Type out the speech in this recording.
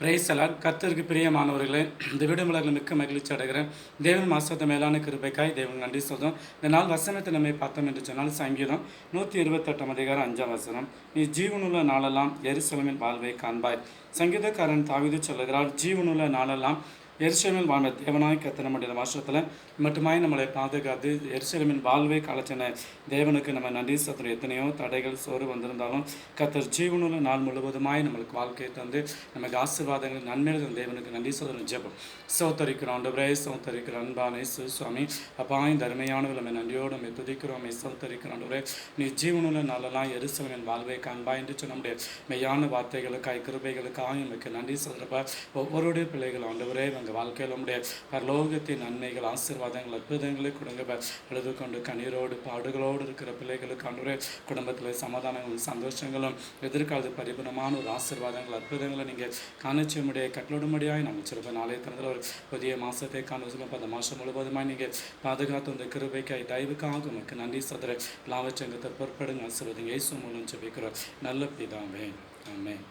பிரைசலால் கர்த்தருக்கு பிரியமானவர்களே இந்த விடுமுறைகள் மிக்க மகிழ்ச்சி அடைகிறேன். தேவன் மாசத்தை மேலான கிருபைக்காய் தேவன் நன்றி சொல்கிறோம் இந்த நாள் வசனத்தை நம்மை பார்த்தோம் என்று சொன்னால் சங்கீதம் நூற்றி இருபத்தெட்டாம் அதிகாரம் அஞ்சாம் வசனம். நீ ஜீவனுள்ள நாளெல்லாம் எருசலமின் வாழ்வை காண்பாய். சங்கீதக்காரன் தாவிது சொல்லுகிறார் ஜீவனுள்ள நாளெல்லாம் எருசலேமில் வாழ்ந்த தேவனாய் கத்த முடியாத வருஷத்தில் மட்டுமாய் நம்மளை பாதுகாத்து எரிசலமின் வாழ்வை கலைச்சன தேவனுக்கு நம்ம நன்றி சத்துற எத்தனையோ தடைகள் சோறு வந்திருந்தாலும் கத்தர் ஜீவனுள்ள நாள் முழுவதுமாய் நம்மளுக்கு வாழ்க்கையை தந்து நமக்கு ஆசீர்வாதங்கள் நன்மைகள் தந்த தேவனுக்கு நன்றி சோதனை ஜெபம். சோத்தரிக்கிறோம் ஆண்டவரே சோத்தரிக்கிற அன்பானே சுவாமி அப்பா இந்த அருமையானவர்கள் நம்ம நன்றியோடு நம்ம துதிக்கிறோம். நம்ம சோத்தரிக்கிறோம் ஆண்டவரே நீ ஜீவனுள்ள நாளெல்லாம் எரிசலமின் வாழ்வை காண்பாய் என்று சொன்ன நம்முடைய மெய்யான வார்த்தைகளுக்காய் கிருபைகளுக்காக நமக்கு நன்றி சொல்கிறப்ப ஒவ்வொருடைய பிள்ளைகள் ஆண்டவரே எங்கள் வாழ்க்கையில் உடைய பரலோகத்தின் நன்மைகள் ஆசீர்வாதங்கள் அற்புதங்களை கொடுங்க அழுது கொண்டு கண்ணீரோடு பாடுகளோடு இருக்கிற பிள்ளைகளுக்கு ஆண்டவரே குடும்பத்தில் சமாதானங்களும் சந்தோஷங்களும் எதிர்காலத்து பரிபூர்ணமான ஒரு ஆசீர்வாதங்கள் அற்புதங்களை நீங்கள் காணிச்ச முடிய கட்டளோடும்படியாய் நம்ம சிறப்பு நாளைய தினத்தில் ஒரு புதிய மாதத்தை காண அந்த மாதம் முழுவதுமாய் நீங்கள் பாதுகாத்து அந்த கிருபைக்காய் தயவுக்காக உங்களுக்கு நன்றி சதுர லாபச்சங்கத்தை பொறுப்படுங்க ஆசீர்வதிங்க. இயேசு மூலம் ஜெபிக்கிறோம். நல்ல பிதாவே. ஆமென்.